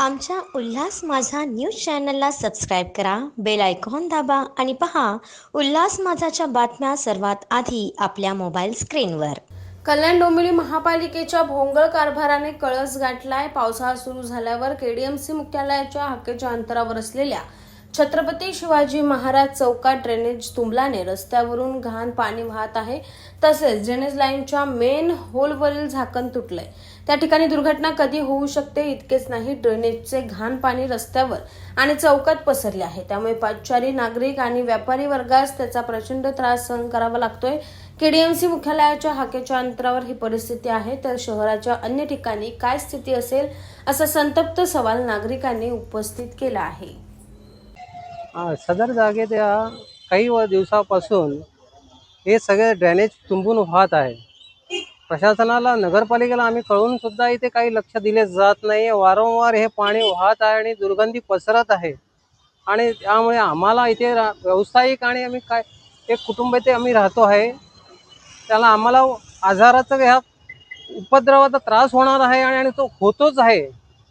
आमच्या उल्हास माझा न्यूज चॅनलला सबस्क्राईब करा बेल आयकॉन दाबा आणि पहा उल्हास माझाच्या बातम्या सर्वात आधी आपल्या मोबाईल स्क्रीनवर. कल्याण डोंबिवली महापालिकेच्या भोंगळ कारभाराने कळस गाठलाय पावसाळा सुरू झाल्यावर केडीएमसी मुख्यालयाच्या हक्केच्या अंतरावर असलेल्या छत्रपती शिवाजी महाराज चौकात ड्रेनेज तुंबल्याने रस्त्यावरून घाण पाणी वाहत आहे. तसेच ड्रेनेज लाईनच्या मेन होलवरील झाकण तुटलंय. त्या ठिकाणी दुर्घटना कधी होऊ शकते इतकेच नाही ड्रेनेजचे घाण पाणी रस्त्यावर आणि चौकात पसरले आहे. त्यामुळे पाचारी नागरिक आणि व्यापारी वर्गास त्याचा प्रचंड त्रास सहन करावा लागतोय. केडीएमसी मुख्यालयाच्या हाकेच्या अंतरावर ही परिस्थिती आहे. तर शहराच्या अन्य ठिकाणी काय स्थिती असेल असा संतप्त सवाल नागरिकांनी उपस्थित केला आहे. सदर जागेत या काही व दिवसापासून हे सगळे ड्रेनेज तुंबून वाहत आहे. प्रशासनाला नगरपालिकेला आम्ही कळून सुद्धा इथे काही लक्ष दिले जात नाही. वारंवार हे पाणी वाहत आहे आणि दुर्गंधी पसरत आहे. आणि त्यामुळे आम्हाला इथे रा- व्यावसायिक आणि आम्ही काय एक कुटुंब इथे आम्ही राहतो आहे. त्याला आम्हाला आजाराचा ह्या उपद्रवाचा त्रास होणार आहे आणि आणि तो होतोच आहे.